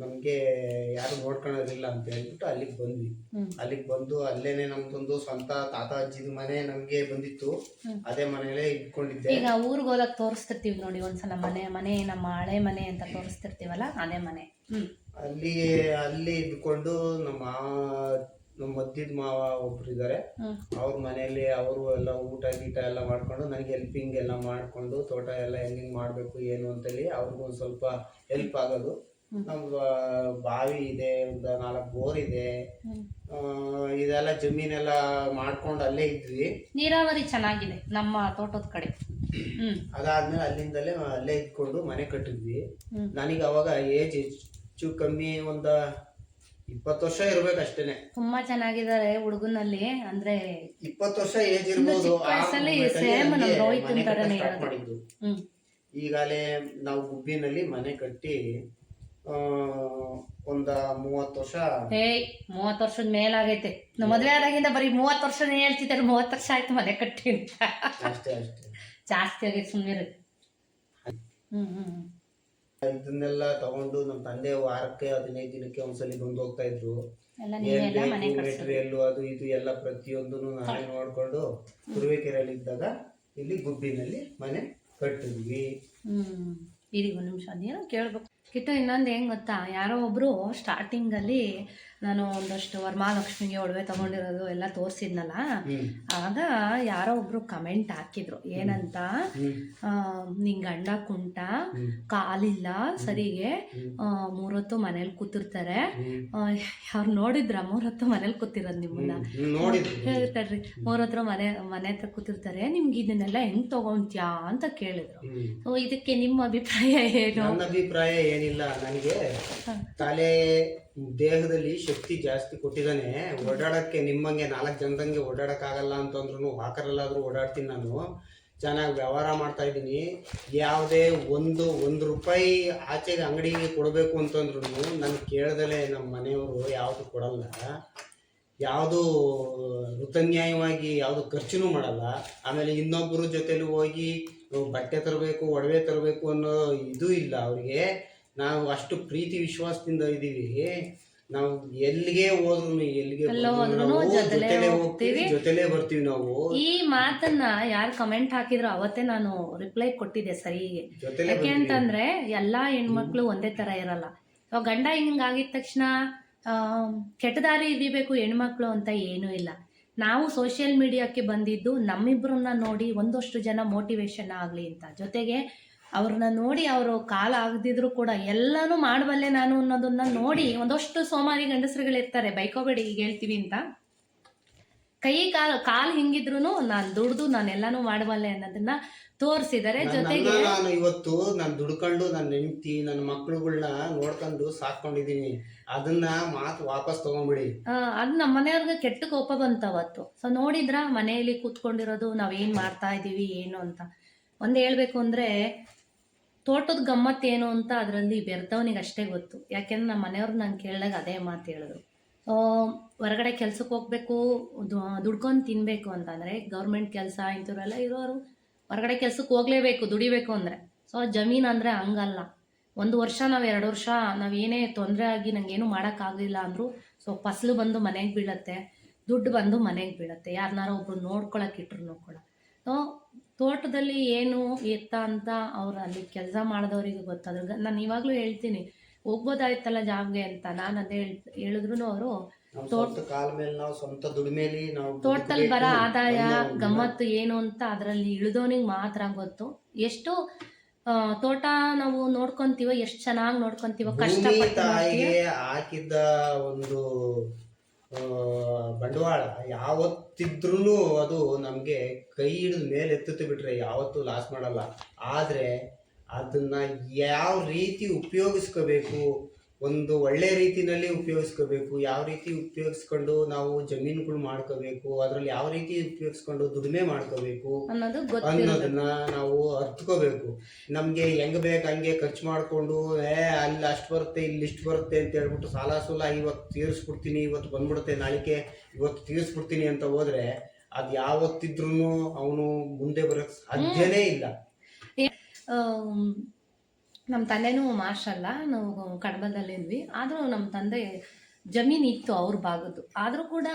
B: ನಮ್ಗೆ ಯಾರು ನೋಡ್ಕೊಳ್ಳೋದಿಲ್ಲ ಅಂತ ಹೇಳ್ಬಿಟ್ಟು ಅಲ್ಲಿಗೆ ಬಂದ್ವಿ. ಅಲ್ಲಿಗೆ ಬಂದು ಅಲ್ಲೇನೆ ನಮ್ದೊಂದು ಸ್ವಂತ ತಾತ ಅಜ್ಜಿದ ಮನೆ ನಮ್ಗೆ ಬಂದಿತ್ತು. ಅದೇ ಮನೆಯಲ್ಲೇ ಇಟ್ಕೊಂಡಿದ್ದೆ.
A: ಈಗ ಊರಿಗೆ ಹೋದಾಗ ತೋರಿಸ್ತಿರ್ತೀವಿ ನೋಡಿ ಒಂದ್ಸಲ ಮನೆ ಮನೆ ನಮ್ಮ ಹಳೆ ಮನೆ ಅಂತ ತೋರಿಸ್ತಿರ್ತೀವಲ್ಲ ಅದೇ ಮನೆ.
B: ಅಲ್ಲಿ ಅಲ್ಲಿ ಇದ್ಕೊಂಡು ನಮ್ಮ ನಮ್ಮ ಮದ್ದಿದ ಮಾವ ಒಬ್ರು ಇದ್ದಾರೆ ಅವ್ರ ಮನೆಯಲ್ಲಿ ಅವರು ಎಲ್ಲ ಊಟ ಗೀಟ ಎಲ್ಲ ಮಾಡ್ಕೊಂಡು ನನಗೆ ಹೆಲ್ಪಿಂಗ್ ಎಲ್ಲ ಮಾಡ್ಕೊಂಡು ತೋಟ ಎಲ್ಲ ಹೆಂಗಿಂಗ್ ಮಾಡಬೇಕು ಏನು ಅಂತೇಳಿ ಅವ್ರಿಗೂ ಒಂದು ಸ್ವಲ್ಪ ಹೆಲ್ಪ್ ಆಗೋದು. ನಮ್ಮ ಬಾವಿ ಇದೆ ಒಂದು ನಾಲ್ಕು ಬೋರ್ ಇದೆ. ಇದೆಲ್ಲ ಜಮೀನೆಲ್ಲ ಮಾಡ್ಕೊಂಡು ಅಲ್ಲೇ ಇದ್ವಿ.
A: ನೀರಾವರಿ ಚೆನ್ನಾಗಿದೆ ನಮ್ಮ ತೋಟದ ಕಡೆ.
B: ಅದಾದ್ಮೇಲೆ ಅಲ್ಲಿಂದಲೇ ಅಲ್ಲೇ ಇದ್ಕೊಂಡು ಮನೆ ಕಟ್ಟಿದ್ವಿ. ನನಗೆ ಅವಾಗ ಏಜ್ ಹೆಚ್ಚು ಕಮ್ಮಿ ಒಂದ ಇಪ್ಪತ್ತು ವರ್ಷ ಇರ್ಬೇಕು ಅಷ್ಟೇನೆ
A: ತುಂಬಾ ಚೆನ್ನಾಗಿದ್ದಾರೆ ಹುಡುಗನಲ್ಲಿ ಅಂದ್ರೆ
B: ಇಪ್ಪತ್ತು ವರ್ಷ ಏಜ್ ಇರ್ಬೋದು
A: ಚಿಕ್ಕ ವಯಸ್ಸಲ್ಲಿ same ನಮ್ ರೋಹಿತ್ ಅಂತಾರನೇ
B: ಸ್ಟಾರ್ಟ್
A: ಇರೋದು.
B: ಮಾಡಿದ್ದು.
A: ಹ್ಮ್.
B: ಈಗಾಲೇ ನಾವು ಗುಬ್ಬಿನಲ್ಲಿ ಮನೆ ಕಟ್ಟಿ ಆ, ಒಂದ ಮೂವತ್ತು ವರ್ಷ
A: ಏಯ್ ಮೂವತ್ತು ವರ್ಷದ ಮೇಲಾಗೈತೆ. ನಮ್ಮ ಮದ್ವೆ ಆದಾಗಿಂದ ಬರೀ ಮೂವತ್ ವರ್ಷನೇ ಹೇಳ್ತಿದ್ದಾರೆ ಮೂವತ್ತು ವರ್ಷ ಆಯ್ತು ಮನೆ ಕಟ್ಟಿ ಅಂತ.
B: ಅಷ್ಟೇ ಅಷ್ಟೇ.
A: ಜಾಸ್ತಿ ಆಗೈತೆ ಸುಮ್ಮನೆ ಹ್ಮ್ ಹ್ಮ್.
B: ಇದನ್ನೆಲ್ಲ ತಗೊಂಡು ನಮ್ಮ ತಂದೆ ವಾರಕ್ಕೆ ಹದಿನೈದು ದಿನಕ್ಕೆ ಒಂದ್ಸಲಿ ಬಂದು ಹೋಗ್ತಾ ಇದ್ರು. ಮೆಟೀರಿಯಲ್ ಅದು ಇದು ಎಲ್ಲ ಪ್ರತಿಯೊಂದು ನಾನೇ ನೋಡ್ಕೊಂಡು ತುರುವೇಕೆರೆಯಲ್ಲಿ ಇದ್ದಾಗ ಇಲ್ಲಿ ಗುಬ್ಬಿನಲ್ಲಿ ಮನೆ ಕಟ್ಟಿದ್ವಿ.
A: ಹ್ಮ್. ಇರಿ ಒಂದು ನಿಮಿಷ ಅದೇನೋ ಕೇಳ್ಬೇಕು. ಕಿತ್ತ ಇನ್ನೊಂದು ಹೆಂಗ್ ಗೊತ್ತಾ? ಯಾರೋ ಒಬ್ರು ಸ್ಟಾರ್ಟಿಂಗಲ್ಲಿ ನಾನು ಒಂದಷ್ಟು ವರಮಹಾಲಕ್ಷ್ಮಿಗೆ ಒಡವೆ ತಗೊಂಡಿರೋದು ಎಲ್ಲ ತೋರಿಸಿದ್ನಲ್ಲ ಆಗ ಯಾರೋ ಒಬ್ರು ಕಮೆಂಟ್ ಹಾಕಿದ್ರು. ಏನಂತ? ನಿನ್ ಗಂಡ ಕುಂಟ ಕಾಲಿಲ್ಲ ಸರಿಗೆ ಮೂರತ್ತು ಮನೇಲಿ ಕೂತಿರ್ತಾರೆ. ಅವ್ರು ನೋಡಿದ್ರ? ಮೂರೊತ್ತು ಮನೇಲಿ ಕೂತಿರೋದು ನಿಮ್ಮನ್ನ. ಹೇಳ್ತಾರ್ರಿ. ಮೂರತ್ರ ಮನೆ ಮನೆ ಹತ್ರ ಕೂತಿರ್ತಾರೆ. ನಿಮ್ಗೆ ಇದನ್ನೆಲ್ಲ ಹೆಂಗ್ ತಗೊಂತ್ಯಾ ಅಂತ ಕೇಳಿದ್ರು. ಇದಕ್ಕೆ ನಿಮ್ಮ ಅಭಿಪ್ರಾಯ ಏನು?
B: ಅಭಿಪ್ರಾಯ ಏನಿಲ್ಲ. ನನಗೆ ತಲೆ ದೇಹದಲ್ಲಿ ಶಕ್ತಿ ಜಾಸ್ತಿ ಕೊಟ್ಟಿದ್ದಾನೆ, ಓಡಾಡೋಕ್ಕೆ ನಿಮ್ಮಂಗೆ ನಾಲ್ಕು ಜನದಂಗೆ ಓಡಾಡಕ್ ಆಗಲ್ಲ ಅಂತಂದ್ರು ವಾಕರಲ್ಲಾದ್ರೂ ಓಡಾಡ್ತೀನಿ ನಾನು. ಚೆನ್ನಾಗಿ ವ್ಯವಹಾರ ಮಾಡ್ತಾ ಇದ್ದೀನಿ. ಯಾವುದೇ ಒಂದು ಒಂದು ರೂಪಾಯಿ ಆಚೆಗೆ ಅಂಗಡಿಗೆ ಕೊಡಬೇಕು ಅಂತಂದ್ರೂ ನಾನು ಕೇಳ್ದಲೆ ನಮ್ಮ ಮನೆಯವರು ಯಾವುದು ಕೊಡಲ್ಲ. ಯಾವುದು ಋತನ್ಯಾಯವಾಗಿ ಯಾವುದು ಖರ್ಚುನೂ ಮಾಡಲ್ಲ. ಆಮೇಲೆ ಇನ್ನೊಬ್ಬರು ಜೊತೆಲೂ ಹೋಗಿ, ಬಟ್ಟೆ ತರಬೇಕು, ಒಡವೆ ತರಬೇಕು ಅನ್ನೋ ಇದು ಇಲ್ಲ ಅವ್ರಿಗೆ. ನಾವು ಅಷ್ಟು ಪ್ರೀತಿ ವಿಶ್ವಾಸದಿಂದ ಇದ್ದೀವಿ. ನಾವು ಎಲ್ಲಿಗೆ ಹೋದ್ರು ಎಲ್ಲಿಗೆ
A: ಜೊತೆಲೇ ಹೋಗ್ತೀವಿ.
B: ಬರ್ತೀವಿ ನಾವು.
A: ಈ ಮಾತನ್ನ ಯಾರು ಕಮೆಂಟ್ ಹಾಕಿದ್ರು ಅವತ್ತೇ ನಾನು ರಿಪ್ಲೈ ಕೊಟ್ಟಿದ್ದೆ
B: ಸರಿ
A: ಯಾಕೆ ಅಂತಂದ್ರೆ ಎಲ್ಲಾ ಹೆಣ್ಮಕ್ಳು ಒಂದೇ ತರ ಇರಲ್ಲ. ಇವಾಗ ಗಂಡ ಹಿಂಗಾಗಿದ ಆಗಿದ ತಕ್ಷಣ ಆ, ಕೆಟ್ಟ ದಾರಿ ಹಿಡಿಬೇಕು ಹೆಣ್ಮಕ್ಳು ಅಂತ ಏನೂ ಇಲ್ಲ. ನಾವು ಸೋಷಿಯಲ್ ಮೀಡಿಯಾಕ್ಕೆ ಬಂದಿದ್ದು ನಮ್ಮಿಬ್ರನ್ನ ನೋಡಿ ಒಂದಷ್ಟು ಜನ ಮೋಟಿವೇಶನ್ ಆಗಲಿ ಅಂತ. ಜೊತೆಗೆ ಅವ್ರನ್ನ ನೋಡಿ ಅವರು ಕಾಲ ಆಗದಿದ್ರು ಕೂಡ ಎಲ್ಲಾನು ಮಾಡಬಲ್ಲೆ ನಾನು ಅನ್ನೋದನ್ನ ನೋಡಿ ಒಂದಷ್ಟು ಸೋಮಾರಿ ಗಂಡಸರುಗಳಿರ್ತಾರೆ. ಬೈಕೋಬೇಡಿ ಈಗ ಹೇಳ್ತೀವಿ ಅಂತ. ಕೈ ಕಾಲು ಕಾಲು ಹಿಂಗಿದ್ರು ನಾನು ದುಡ್ದು ನಾನು ಎಲ್ಲಾನು ಮಾಡಬಲ್ಲೆ ಅನ್ನೋದನ್ನ ತೋರಿಸಿದರೆ. ಜೊತೆಗೆ
B: ನಾನು ಇವತ್ತು ನಾನು ದುಡ್ಕೊಂಡು ನನ್ನ ಹೆಂಡತಿ ನನ್ನ ಮಕ್ಕಳುಗಳನ್ನ ನೋಡ್ಕೊಂಡು ಸಾಕೊಂಡಿದೀನಿ ಅದನ್ನ ಮಾತು ವಾಪಸ್
A: ತಗೊಂಡ್ಬಿಡಿ ಅದು ನಮ್ಮ ಮನೆಯವ್ರಿಗೆ ಕೆಟ್ಟ ಕೋಪ ಬಂತ ಅವತ್ತು. ಸೊ ನೋಡಿದ್ರ ಮನೆಯಲ್ಲಿ ಕೂತ್ಕೊಂಡಿರೋದು ನಾವೇನ್ ಮಾಡ್ತಾ ಇದೀವಿ ಏನು ಅಂತ. ಒಂದ್ ಹೇಳ್ಬೇಕು ಅಂದ್ರೆ ತೋಟದ ಗಮ್ಮತ್ ಏನು ಅಂತ ಅದರಲ್ಲಿ ಬೆರ್ದವನಿಗೆ ಅಷ್ಟೇ ಗೊತ್ತು. ಯಾಕೆಂದ್ರೆ ನಮ್ಮ ಮನೆಯವ್ರು ನಾನು ಕೇಳಿದಾಗ ಅದೇ ಮಾತು ಹೇಳಿದ್ರು. ಹೊರಗಡೆ ಕೆಲ್ಸಕ್ಕೆ ಹೋಗ್ಬೇಕು ದುಡ್ಕೊಂಡು ತಿನ್ಬೇಕು ಅಂತಂದರೆ, ಗೌರ್ಮೆಂಟ್ ಕೆಲಸ ಇಂಥವರೆಲ್ಲ ಇರೋರು ಹೊರಗಡೆ ಕೆಲ್ಸಕ್ಕೆ ಹೋಗ್ಲೇಬೇಕು, ದುಡಿಬೇಕು ಅಂದ್ರೆ. ಸೊ, ಜಮೀನ್ ಅಂದ್ರೆ ಹಂಗಲ್ಲ. ಒಂದು ವರ್ಷ, ನಾವು ಎರಡು ವರ್ಷ ನಾವೇನೇ ತೊಂದರೆ ಆಗಿ ನಂಗೇನು ಮಾಡೋಕ್ಕಾಗಲಿಲ್ಲ ಅಂದರೂ, ಸೊ, ಫಸಲು ಬಂದು ಮನೆಗೆ ಬೀಳತ್ತೆ, ದುಡ್ಡು ಬಂದು ಮನೆಗೆ ಬೀಳತ್ತೆ. ಯಾರನ್ನಾರ ಒಬ್ರು ನೋಡ್ಕೊಳಕ್ ಇಟ್ರು ಕೂಡ ಸೊ ತೋಟದಲ್ಲಿ ಏನು ಎತ್ತ ಅಂತ ಅವ್ರು ಅಲ್ಲಿ ಕೆಲಸ ಮಾಡಿದವರಿಗೆ ಗೊತ್ತಾದ್ರು ನಾನು ಇವಾಗ್ಲೂ ಹೇಳ್ತೀನಿ ಹೋಗ್ಬೋದಾಯ್ತಲ್ಲ ಜಾಬ್ಗೆ ಅಂತ ನಾನು ಅದೇ ಹೇಳ್ ಹೇಳಿದ್ರು ಅವರು ತೋಟದಲ್ಲಿ ಬರೋ ಆದಾಯ ಗಮ್ಮತ್ತು ಏನು ಅಂತ ಅದರಲ್ಲಿ ಇಳಿದವನಿಗೆ ಮಾತ್ರ ಗೊತ್ತು. ಎಷ್ಟು ತೋಟ ನಾವು ನೋಡ್ಕೊಂತೀವೋ ಎಷ್ಟು ಚೆನ್ನಾಗಿ ನೋಡ್ಕೊಂತೀವೋ ಕಷ್ಟ
B: ಹಾಕಿದ್ದ ಒಂದು ಬಂಡವಾಳ ಯಾವತ್ತಿದ್ರೂ ಅದು ನಮಗೆ ಕೈ ಹಿಡಿದು ಮೇಲೆ ಎತ್ತುತ್ತೆ ಬಿಟ್ರೆ ಯಾವತ್ತೂ ಲಾಸ್ ಮಾಡಲ್ಲ. ಆದರೆ ಅದನ್ನ ಯಾವ ರೀತಿ ಉಪಯೋಗಿಸ್ಕೋಬೇಕು? ಒಂದು ಒಳ್ಳೆ ರೀತಿಯಲ್ಲಿ ಉಪಯೋಗಿಸ್ಕೋಬೇಕು ಯಾವ ರೀತಿ ಉಪಯೋಗಿಸ್ಕೊಂಡು ನಾವು ಜಮೀನುಗಳು ಮಾಡ್ಕೋಬೇಕು ಅದ್ರಲ್ಲಿ ಯಾವ ರೀತಿ ಉಪಯೋಗಿಸ್ಕೊಂಡು ದುಡಿಮೆ ಮಾಡ್ಕೋಬೇಕು
A: ಅನ್ನೋದು
B: ಅನ್ನೋದನ್ನ ನಾವು ಅರ್ತ್ಕೋಬೇಕು. ನಮ್ಗೆ ಹೆಂಗ್ ಬೇಕು ಹಂಗೆ ಖರ್ಚು ಮಾಡ್ಕೊಂಡು ಏ ಅಲ್ಲಿ ಅಷ್ಟು ಬರುತ್ತೆ ಇಲ್ಲಿ ಇಷ್ಟು ಬರುತ್ತೆ ಅಂತ ಹೇಳ್ಬಿಟ್ಟು ಸಾಲ ಸೂಲ ಇವತ್ತು ತೀರಿಸ್ಬಿಡ್ತೀನಿ ಇವತ್ತು ಬಂದ್ಬಿಡುತ್ತೆ ನಾಳಿಕೆ ಇವತ್ತು ತೀರಿಸ್ಬಿಡ್ತೀನಿ ಅಂತ ಹೋದ್ರೆ ಅದ್ ಯಾವತ್ತಿದ್ರು ಅವನು ಮುಂದೆ ಬರಕ್ ಸಾಧ್ಯನೇ ಇಲ್ಲ.
A: ನಮ್ಮ ತಂದೆನೂ ಮಾರ್ಷಲ್ಲ, ನಾವು ಕಡಬದಲ್ಲಿದ್ವಿ ಆದರೂ ನಮ್ಮ ತಂದೆ ಜಮೀನು ಇತ್ತು ಅವ್ರ ಭಾಗದ್ದು. ಆದರೂ ಕೂಡ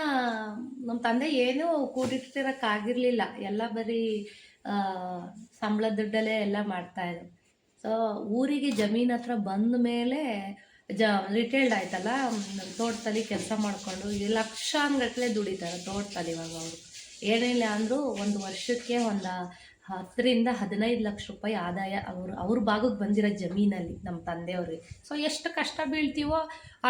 A: ನಮ್ಮ ತಂದೆ ಏನೂ ಕೂಡಿಟ್ಟಿರೋಕ್ಕಾಗಿರಲಿಲ್ಲ. ಎಲ್ಲ ಬರೀ ಸಂಬಳ ದುಡ್ಡಲ್ಲೇ ಎಲ್ಲ ಮಾಡ್ತಾಯಿದ್ರು ಸೊ ಊರಿಗೆ ಜಮೀನ್ ಹತ್ರ ಬಂದ ಮೇಲೆ ಜ ರಿಟೈರ್ಡ್ ಆಯ್ತಲ್ಲ ತೋಟದಲ್ಲಿ ಕೆಲಸ ಮಾಡಿಕೊಂಡು, ಈ ಲಕ್ಷಾನ್ಗಟ್ಲೆ ದುಡಿತಾರೆ ತೋಟದಲ್ಲಿ ಇವಾಗ ಅವರು. ಏನಿಲ್ಲ ಅಂದರೂ ಒಂದು ವರ್ಷಕ್ಕೆ ಒಂದು ಹತ್ತರಿಂದ ಹದಿನೈದು ಲಕ್ಷ ರೂಪಾಯಿ ಆದಾಯ ಅವರು, ಅವ್ರ ಭಾಗಕ್ಕೆ ಬಂದಿರೋ ಜಮೀನಲ್ಲಿ ನಮ್ಮ ತಂದೆಯವ್ರಿಗೆ ಸೊ ಎಷ್ಟು ಕಷ್ಟ ಬೀಳ್ತೀವೋ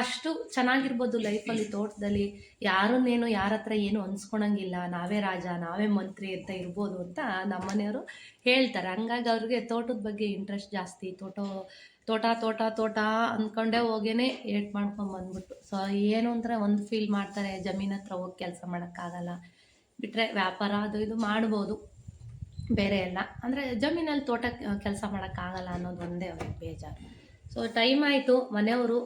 A: ಅಷ್ಟು ಚೆನ್ನಾಗಿರ್ಬೋದು ಲೈಫಲ್ಲಿ ತೋಟದಲ್ಲಿ. ಯಾರನ್ನೇನು, ಯಾರ ಹತ್ರ ಏನು ಅನ್ಸ್ಕೊಳಂಗಿಲ್ಲ ನಾವೇ ರಾಜ, ನಾವೇ ಮಂತ್ರಿ ಅಂತ ಇರ್ಬೋದು ಅಂತ ನಮ್ಮನೆಯವರು ಹೇಳ್ತಾರೆ. ಹಂಗಾಗಿ ಅವ್ರಿಗೆ ತೋಟದ ಬಗ್ಗೆ ಇಂಟ್ರೆಸ್ಟ್ ಜಾಸ್ತಿ. ತೋಟ ತೋಟ ತೋಟ ತೋಟ ಅಂದ್ಕೊಂಡೇ ಹೋಗೇನೆ ಏಟ್ ಮಾಡ್ಕೊಂಡು ಬಂದ್ಬಿಟ್ಟು. ಸೊ ಏನು ಅಂದರೆ ಒಂದು ಫೀಲ್ ಮಾಡ್ತಾರೆ, ಜಮೀನ್ ಹತ್ರ ಹೋಗಿ ಕೆಲಸ ಮಾಡೋಕ್ಕಾಗಲ್ಲ. ಬಿಟ್ಟರೆ ವ್ಯಾಪಾರ ಅದು ಇದು ಮಾಡ್ಬೋದು. ಬೇರೆ ಎಲ್ಲ. ಅಂದರೆ ಜಮೀನಲ್ಲಿ ತೋಟ ಕೆಲಸ ಮಾಡೋಕ್ಕಾಗಲ್ಲ ಅನ್ನೋದು ಒಂದೇ ಅವ್ರಿಗೆ ಬೇಜಾರು. ಸೊ ಟೈಮ್ ಆಯಿತು. ಮನೆಯವರು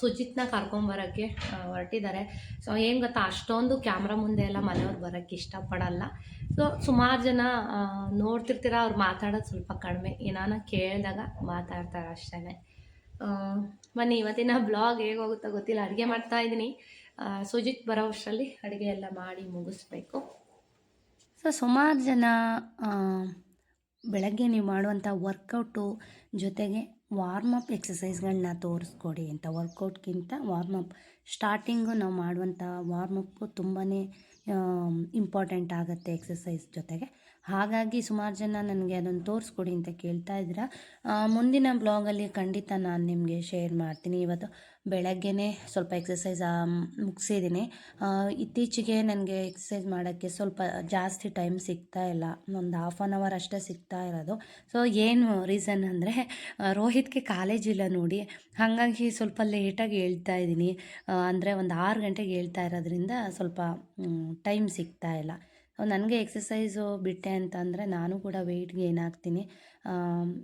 A: ಸುಜಿತ್ನ ಕರ್ಕೊಂಬರೋಕ್ಕೆ ಹೊರಟಿದ್ದಾರೆ. ಸೊ ಏನು ಗೊತ್ತಾ? ಅಷ್ಟೊಂದು ಕ್ಯಾಮ್ರಾ ಮುಂದೆ ಎಲ್ಲ ಮನೆಯವ್ರು ಬರೋಕ್ಕೆ ಇಷ್ಟಪಡಲ್ಲ. ಸೊ ಸುಮಾರು ಜನ ನೋಡ್ತಿರ್ತೀರ? ಅವ್ರು ಮಾತಾಡೋದು ಸ್ವಲ್ಪ ಕಡಿಮೆ. ಏನಾನ ಕೇಳಿದಾಗ ಮಾತಾಡ್ತಾರೆ ಅಷ್ಟೇ ಬನ್ನಿ, ಇವತ್ತಿನ ಬ್ಲಾಗ್ ಹೇಗೆ ಹೋಗುತ್ತೋ ಗೊತ್ತಿಲ್ಲ. ಅಡುಗೆ ಮಾಡ್ತಾ ಇದ್ದೀನಿ. ಸುಜಿತ್ ಬರೋ ಅಡುಗೆ ಎಲ್ಲ ಮಾಡಿ ಮುಗಿಸ್ಬೇಕು. ಸೊ ಸುಮಾರು ಜನ ಬೆಳಗ್ಗೆ ನೀವು ಮಾಡುವಂಥ ವರ್ಕೌಟು ಜೊತೆಗೆ ವಾರ್ಮಪ್ ಎಕ್ಸಸೈಸ್ಗಳನ್ನ ತೋರಿಸ್ಕೊಡಿ ಅಂತ, ವರ್ಕೌಟ್ಗಿಂತ ವಾರ್ಮಪ್ ಸ್ಟಾರ್ಟಿಂಗು ನಾವು ಮಾಡುವಂಥ ವಾರ್ಮಪ್ಪು ತುಂಬಾ ಇಂಪಾರ್ಟೆಂಟ್ ಆಗುತ್ತೆ ಎಕ್ಸಸೈಸ್ ಜೊತೆಗೆ. ಹಾಗಾಗಿ ಸುಮಾರು ಜನ ನನಗೆ ಅದನ್ನು ತೋರಿಸ್ಕೊಡಿ ಅಂತ ಕೇಳ್ತಾ ಇದ್ದೀರಾ ಮುಂದಿನ ಬ್ಲಾಗಲ್ಲಿ ಖಂಡಿತ ನಾನು ನಿಮಗೆ ಶೇರ್ ಮಾಡ್ತೀನಿ. ಇವತ್ತು ಬೆಳಗ್ಗೆನೇ ಸ್ವಲ್ಪ ಎಕ್ಸಸೈಸ್ ಮುಗಿಸಿದ್ದೀನಿ ಇತ್ತೀಚೆಗೆ ನನಗೆ ಎಕ್ಸಸೈಸ್ ಮಾಡೋಕ್ಕೆ ಸ್ವಲ್ಪ ಜಾಸ್ತಿ ಟೈಮ್ ಸಿಗ್ತಾ ಇಲ್ಲ. ಒಂದು ಹಾಫ್ ಆನ್ ಅವರ್ ಅಷ್ಟೇ ಸಿಗ್ತಾ ಇರೋದು. ಸೊ ಏನು ರೀಸನ್ ಅಂದರೆ ರೋಹಿತ್ಗೆ ಕಾಲೇಜ್ ಇಲ್ಲ ನೋಡಿ. ಹಾಗಾಗಿ ಸ್ವಲ್ಪ ಲೇಟಾಗಿ ಹೇಳ್ತಾ ಇದ್ದೀನಿ. ಅಂದರೆ ಒಂದು ಆರು ಗಂಟೆಗೆ ಹೇಳ್ತಾ ಇರೋದ್ರಿಂದ ಸ್ವಲ್ಪ ಟೈಮ್ ಸಿಗ್ತಾ ಇಲ್ಲ. ನನಗೆ ಎಕ್ಸಸೈಸು ಬಿಟ್ಟೆ ಅಂತಂದರೆ ನಾನು ಕೂಡ ವೆಯ್ಟ್ ಗೇನ್ ಆಗ್ತೀನಿ.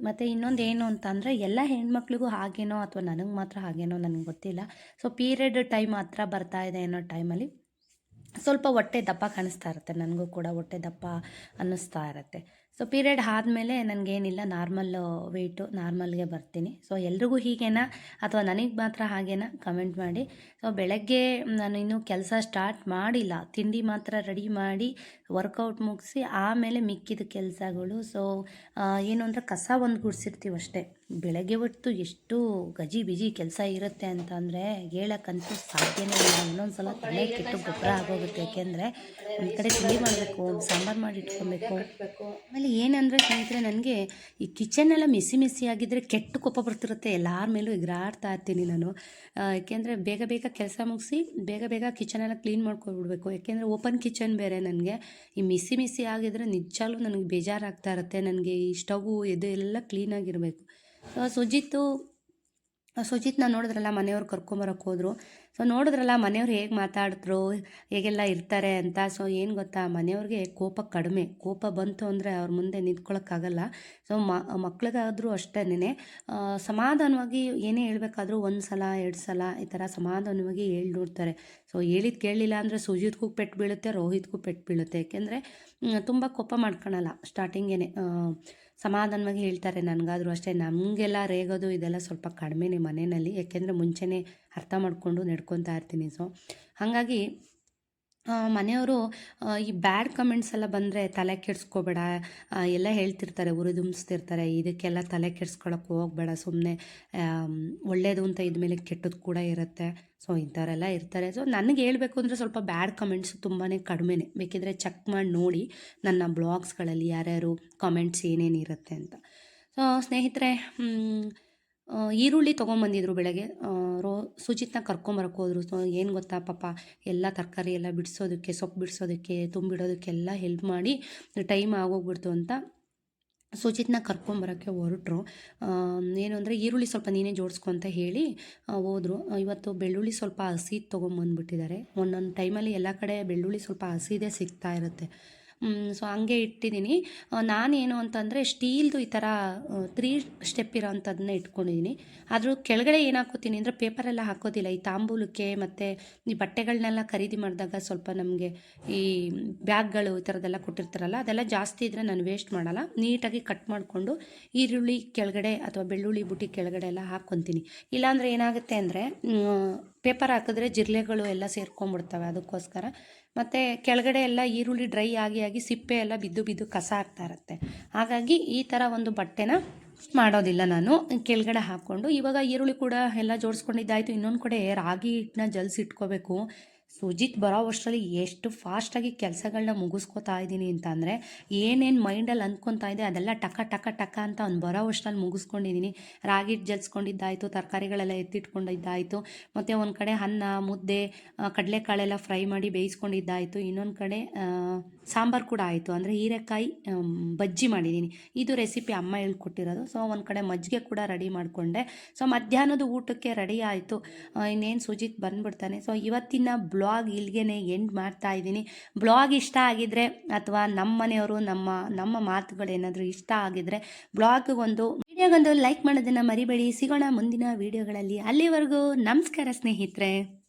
A: ಮತ್ತು ಇನ್ನೊಂದು ಏನು ಅಂತಂದರೆ ಎಲ್ಲ ಹೆಣ್ಮಕ್ಳಿಗೂ ಹಾಗೇನೋ ಅಥವಾ ನನಗೆ ಮಾತ್ರ ಹಾಗೇನೋ ನನಗೆ ಗೊತ್ತಿಲ್ಲ. ಸೊ ಪೀರಿಯಡ್ ಟೈಮ್ ಹತ್ರ ಬರ್ತಾ ಇದೆ ಅನ್ನೋ ಟೈಮಲ್ಲಿ ಸ್ವಲ್ಪ ಹೊಟ್ಟೆ ದಪ್ಪ ಕಾಣಿಸ್ತಾ ಇರುತ್ತೆ. ನನಗೂ ಕೂಡ ಹೊಟ್ಟೆ ದಪ್ಪ ಅನ್ನಿಸ್ತಾ ಇರುತ್ತೆ. ಸೊ ಪೀರಿಯಡ್ ಆದಮೇಲೆ ನನಗೇನಿಲ್ಲ ನಾರ್ಮಲ್ ವೆಯ್ಟು ನಾರ್ಮಲ್ಗೆ ಬರ್ತೀನಿ. ಸೊ ಎಲ್ರಿಗೂ ಹೀಗೇನಾ ಅಥವಾ ನನಗೆ ಮಾತ್ರ ಹಾಗೇನಾ ಕಮೆಂಟ್ ಮಾಡಿ. ಸೊ ಬೆಳಗ್ಗೆ ನಾನು ಇನ್ನೂ ಕೆಲಸ ಸ್ಟಾರ್ಟ್ ಮಾಡಿಲ್ಲ. ತಿಂಡಿ ಮಾತ್ರ ರೆಡಿ ಮಾಡಿ ವರ್ಕೌಟ್ ಮುಗಿಸಿ ಆಮೇಲೆ ಮಿಕ್ಕಿದ ಕೆಲಸಗಳು. ಸೊ ಏನು ಅಂದರೆ ಕಸ ಒಂದು ಗುಡಿಸಿರ್ತೀವಿ ಅಷ್ಟೇ. ಬೆಳಗ್ಗೆ ಹೊತ್ತು ಎಷ್ಟು ಗಜಿ ಬಿಜಿ ಕೆಲಸ ಇರುತ್ತೆ ಅಂತ ಅಂದರೆ ಹೇಳಕ್ಕಂತೂ ಸಾಧ್ಯನೇ ಇಲ್ಲ. ಒಂದೊಂದು ಸಲ ತಲೆ ಕೆಟ್ಟು ಗೊಬ್ಬರ ಆಗೋಗುತ್ತೆ. ಯಾಕೆಂದರೆ ಒಂದು ಕಡೆ ತಿಂಡಿ ಮಾಡಬೇಕು ಸಾಂಬಾರು ಮಾಡಿ ಇಟ್ಕೊಬೇಕು ಆಮೇಲೆ ಏನಂದರೆ ಸ್ನೇಹಿತರೆ, ನನಗೆ ಈ ಕಿಚನ್ ಎಲ್ಲ ಮಿಸಿ ಮಿಸಿ ಆಗಿದ್ದರೆ ಕೆಟ್ಟು ಕೋಪ ಬರ್ತಿರುತ್ತೆ. ಎಲ್ಲರ ಮೇಲೂ ಎಗರಾಡ್ತಾ ಇರ್ತೀನಿ ನಾನು. ಯಾಕೆಂದರೆ ಬೇಗ ಬೇಗ ಕೆಲಸ ಮುಗಿಸಿ ಬೇಗ ಬೇಗ ಕಿಚನೆಲ್ಲ ಕ್ಲೀನ್ ಮಾಡ್ಕೊಬಿಡ್ಬೇಕು. ಯಾಕೆಂದರೆ ಓಪನ್ ಕಿಚನ್ ಬೇರೆ ನನಗೆ. ಈ ಮಿಸಿ ಮಿಸಿ ಆಗಿದ್ರೆ ನಿಜಾಲು ನನಗೆ ಬೇಜಾರಾಗ್ತಾ ಇರುತ್ತೆ. ನನಗೆ ಈ ಸ್ಟವು ಇದು ಎಲ್ಲ ಕ್ಲೀನಾಗಿರಬೇಕು ಸುಜಿತ್ತು ಸುಜಿತ್ನ ನೋಡಿದ್ರಲ್ಲ, ಮನೆಯವ್ರು ಕರ್ಕೊಂಬರಕ್ಕೆ ಹೋದರು. ಸೊ ನೋಡಿದ್ರಲ್ಲ, ಮನೆಯವ್ರು ಹೇಗೆ ಮಾತಾಡಿದ್ರು, ಹೇಗೆಲ್ಲ ಇರ್ತಾರೆ ಅಂತ. ಸೊ ಏನು ಗೊತ್ತಾ, ಮನೆಯವ್ರಿಗೆ ಕೋಪ ಕಡಿಮೆ. ಕೋಪ ಬಂತು ಅಂದರೆ ಅವ್ರ ಮುಂದೆ ನಿಂತ್ಕೊಳ್ಳೋಕ್ಕಾಗಲ್ಲ ಸೊ ಮಕ್ಳಿಗಾದರೂ ಅಷ್ಟೇನೆ ಸಮಾಧಾನವಾಗಿ ಏನೇ ಹೇಳಬೇಕಾದ್ರೂ ಒಂದು ಸಲ, ಎರಡು ಸಲ ಈ ಥರ ಸಮಾಧಾನವಾಗಿ ಹೇಳಿ ನೋಡ್ತಾರೆ. ಸೊ ಹೇಳಿದ್ ಕೇಳಲಿಲ್ಲ ಅಂದರೆ ಸುಜಿತ್ಗೂ ಪೆಟ್ಟು ಬೀಳುತ್ತೆ, ರೋಹಿತ್ಗೂ ಪೆಟ್ಟು ಬೀಳುತ್ತೆ. ಯಾಕೆಂದರೆ ತುಂಬ ಕೋಪ ಮಾಡ್ಕೊಳಲ್ಲ, ಸ್ಟಾರ್ಟಿಂಗೇನೆ. ಸಮಾಧಾನವಾಗಿ ಹೇಳ್ತಾರೆ ನನಗಾದರೂ ಅಷ್ಟೇ. ನಮಗೆಲ್ಲ ರೇಗೋದು ಇದೆಲ್ಲ ಸ್ವಲ್ಪ ಕಡಿಮೆನೇ ಮನೆಯಲ್ಲಿ. ಯಾಕೆಂದರೆ ಮುಂಚೆನೇ ಅರ್ಥ ಮಾಡಿಕೊಂಡು ನಡ್ಕೊತಾ ಇರ್ತೀನಿ. ಸೊ ಹಾಗಾಗಿ ಮನೆಯವರು ಈ ಬ್ಯಾಡ್ ಕಮೆಂಟ್ಸ್ ಎಲ್ಲ ಬಂದರೆ ತಲೆ ಕೆಡಿಸ್ಕೋಬೇಡ. ಎಲ್ಲ ಹೇಳ್ತಿರ್ತಾರೆ, ಉರಿದುಂಬಿಸ್ತಿರ್ತಾರೆ, ಇದಕ್ಕೆಲ್ಲ ತಲೆ ಕೆಡ್ಸ್ಕೊಳಕ್ಕೆ ಹೋಗ್ಬೇಡ ಸುಮ್ಮನೆ ಒಳ್ಳೇದು ಅಂತ ಇದ್ಮೇಲೆ ಕೆಟ್ಟದ್ದು ಕೂಡ ಇರುತ್ತೆ. ಸೊ ಇಂಥವರೆಲ್ಲ ಇರ್ತಾರೆ. ಸೊ ನನಗೆ ಹೇಳಬೇಕು ಅಂದರೆ ಸ್ವಲ್ಪ ಬ್ಯಾಡ್ ಕಮೆಂಟ್ಸ್ ತುಂಬಾ ಕಡಿಮೆನೇ. ಬೇಕಿದ್ರೆ ಚೆಕ್ ಮಾಡಿ, ನೋಡಿ ನನ್ನ ಬ್ಲಾಗ್ಸ್ಗಳಲ್ಲಿ ಯಾರ್ಯಾರು ಕಮೆಂಟ್ಸ್ ಏನೇನಿರುತ್ತೆ ಅಂತ. ಸೊ ಸ್ನೇಹಿತರೆ ಈರುಳ್ಳಿ ತೊಗೊಂಬಂದಿದ್ರು ಬೆಳಗ್ಗೆ. ರೋ, ಸುಜಿತ್ನ ಕರ್ಕೊಂಬರಕ್ಕೆ ಹೋದ್ರು. ಏನು ಗೊತ್ತಾ ಪಾಪ, ಎಲ್ಲ ತರಕಾರಿ ಎಲ್ಲ ಬಿಡಿಸೋದಕ್ಕೆ, ಸೊಪ್ಪು ಬಿಡಿಸೋದಕ್ಕೆ ತುಂಬಿಡೋದಕ್ಕೆಲ್ಲ ಹೆಲ್ಪ್ ಮಾಡಿ ಟೈಮ್ ಆಗೋಗ್ಬಿಡ್ತು ಅಂತ ಸುಜಿತ್ನ ಕರ್ಕೊಂಬರೋಕ್ಕೆ ಹೊರಟ್ರು. ಏನು ಅಂದರೆ, ಈರುಳ್ಳಿ ಸ್ವಲ್ಪ ನೀನೇ ಜೋಡಿಸ್ಕೊ ಅಂತ ಹೇಳಿ ಹೋದ್ರು. ಇವತ್ತು ಬೆಳ್ಳುಳ್ಳಿ ಸ್ವಲ್ಪ ಹಸಿ ತೊಗೊಂಬಂದ್ಬಿಟ್ಟಿದ್ದಾರೆ. ಒಂದೊಂದು ಟೈಮಲ್ಲಿ ಎಲ್ಲ ಕಡೆ ಬೆಳ್ಳುಳ್ಳಿ ಸ್ವಲ್ಪ ಹಸಿದೇ ಸಿಗ್ತಾ ಇರುತ್ತೆ. ಸೊ ಹಂಗೆ ಇಟ್ಟಿದ್ದೀನಿ. ನಾನೇನು ಅಂತಂದರೆ ಸ್ಟೀಲ್ದು ಈ ಥರ ತ್ರೀ ಸ್ಟೆಪ್ ಇರೋ ಅಂಥದ್ದನ್ನ ಇಟ್ಕೊಂಡಿದ್ದೀನಿ. ಆದರೂ ಕೆಳಗಡೆ ಏನು ಹಾಕೋತೀನಿ ಅಂದರೆ ಪೇಪರೆಲ್ಲ ಹಾಕೋದಿಲ್ಲ. ಈ ತಾಂಬೂಲಕ್ಕೆ ಮತ್ತು ಈ ಬಟ್ಟೆಗಳನ್ನೆಲ್ಲ ಖರೀದಿ ಮಾಡಿದಾಗ ಸ್ವಲ್ಪ ನಮಗೆ ಈ ಬ್ಯಾಗ್ಗಳು ಈ ಥರದ್ದೆಲ್ಲ ಕೊಟ್ಟಿರ್ತಾರಲ್ಲ, ಅದೆಲ್ಲ ಜಾಸ್ತಿ ಇದ್ದರೆ ನಾನು ವೇಸ್ಟ್ ಮಾಡಲ್ಲ. ನೀಟಾಗಿ ಕಟ್ ಮಾಡಿಕೊಂಡು ಈರುಳ್ಳಿ ಕೆಳಗಡೆ ಅಥವಾ ಬೆಳ್ಳುಳ್ಳಿ ಬುಟ್ಟಿ ಕೆಳಗಡೆ ಎಲ್ಲ ಹಾಕ್ಕೊತೀನಿ. ಇಲ್ಲಾಂದರೆ ಏನಾಗುತ್ತೆ ಅಂದರೆ ಪೇಪರ್ ಹಾಕಿದ್ರೆ ಜಿರ್ಲೆಗಳು ಎಲ್ಲ ಸೇರ್ಕೊಂಡ್ಬಿಡ್ತವೆ ಅದಕ್ಕೋಸ್ಕರ. ಮತ್ತು ಕೆಳಗಡೆ ಎಲ್ಲ ಈರುಳ್ಳಿ ಡ್ರೈ ಆಗಿ ಆಗಿ ಸಿಪ್ಪೆ ಎಲ್ಲ ಬಿದ್ದು ಬಿದ್ದು ಕಸ ಆಗ್ತಾ ಇರುತ್ತೆ. ಹಾಗಾಗಿ ಈ ಥರ ಒಂದು ಬಟ್ಟೆನ ಮಾಡೋದಿಲ್ಲ ನಾನು. ಕೆಳಗಡೆ ಹಾಕ್ಕೊಂಡು ಇವಾಗ ಈರುಳ್ಳಿ ಕೂಡ ಎಲ್ಲ ಜೋಡಿಸ್ಕೊಂಡಿದ್ದಾಯಿತು. ಇನ್ನೊಂದು ಕಡೆ ರಾಗಿ ಹಿಟ್ಟನ್ನ ಜಲ್ಸಿ ಇಟ್ಕೋಬೇಕು. ಸುಜಿತ್ ಬರೋ ಅಷ್ಟರಲ್ಲಿ ಎಷ್ಟು ಫಾಸ್ಟಾಗಿ ಕೆಲಸಗಳನ್ನ ಮುಗಿಸ್ಕೊತಾ ಇದ್ದೀನಿ ಅಂತಂದರೆ ಏನೇನು ಮೈಂಡಲ್ಲಿ ಅಂದ್ಕೊತಾ ಇದೆ ಅದೆಲ್ಲ ಟಕ ಟಕ ಟಕ ಅಂತ ಅವ್ನು ಬರೋ ಅಷ್ಟರಲ್ಲಿ ಮುಗಿಸ್ಕೊಂಡಿದ್ದೀನಿ. ರಾಗಿ ಜಲ್ಸ್ಕೊಂಡಿದ್ದಾಯಿತು, ತರಕಾರಿಗಳೆಲ್ಲ ಎತ್ತಿಟ್ಕೊಂಡಿದ್ದಾಯಿತು, ಮತ್ತು ಒಂದು ಕಡೆ ಅನ್ನ, ಮುದ್ದೆ ಕಡಲೆಕಾಳೆಲ್ಲ ಫ್ರೈ ಮಾಡಿ ಬೇಯಿಸ್ಕೊಂಡಿದ್ದಾಯಿತು. ಇನ್ನೊಂದು ಕಡೆ ಸಾಂಬಾರು ಕೂಡ ಆಯಿತು. ಅಂದರೆ ಹೀರೆಕಾಯಿ ಬಜ್ಜಿ ಮಾಡಿದ್ದೀನಿ. ಇದು ರೆಸಿಪಿ ಅಮ್ಮ ಹೇಳ್ಕೊಟ್ಟಿರೋದು ಸೊ ಒಂದು ಕಡೆ ಮಜ್ಜಿಗೆ ಕೂಡ ರೆಡಿ ಮಾಡಿಕೊಂಡೆ. ಸೊ ಮಧ್ಯಾಹ್ನದ ಊಟಕ್ಕೆ ರೆಡಿ ಆಯಿತು. ಇನ್ನೇನು ಸುಜಿತ್ ಬಂದ್ಬಿಡ್ತಾನೆ. ಸೊ ಇವತ್ತಿನ ಬ್ಲಾಗ್ ಇಲ್ಲಿಗೆ ಎಂಡ್ ಮಾಡ್ತಾ ಇದ್ದೀನಿ. ಬ್ಲಾಗ್ ಇಷ್ಟ ಆಗಿದ್ರೆ ಅಥವಾ ನಮ್ಮ ಮನೆಯವರು, ನಮ್ಮ ನಮ್ಮ ಮಾತುಗಳೇನಾದರೂ ಇಷ್ಟ ಆಗಿದ್ರೆ ಬ್ಲಾಗ್ ಒಂದು ವಿಡಿಯೋಗೊಂದು ಲೈಕ್ ಮಾಡೋದನ್ನು ಮರಿಬೇಡಿ. ಸಿಗೋಣ ಮುಂದಿನ ವಿಡಿಯೋಗಳಲ್ಲಿ. ಅಲ್ಲಿವರೆಗೂ ನಮಸ್ಕಾರ ಸ್ನೇಹಿತರೆ.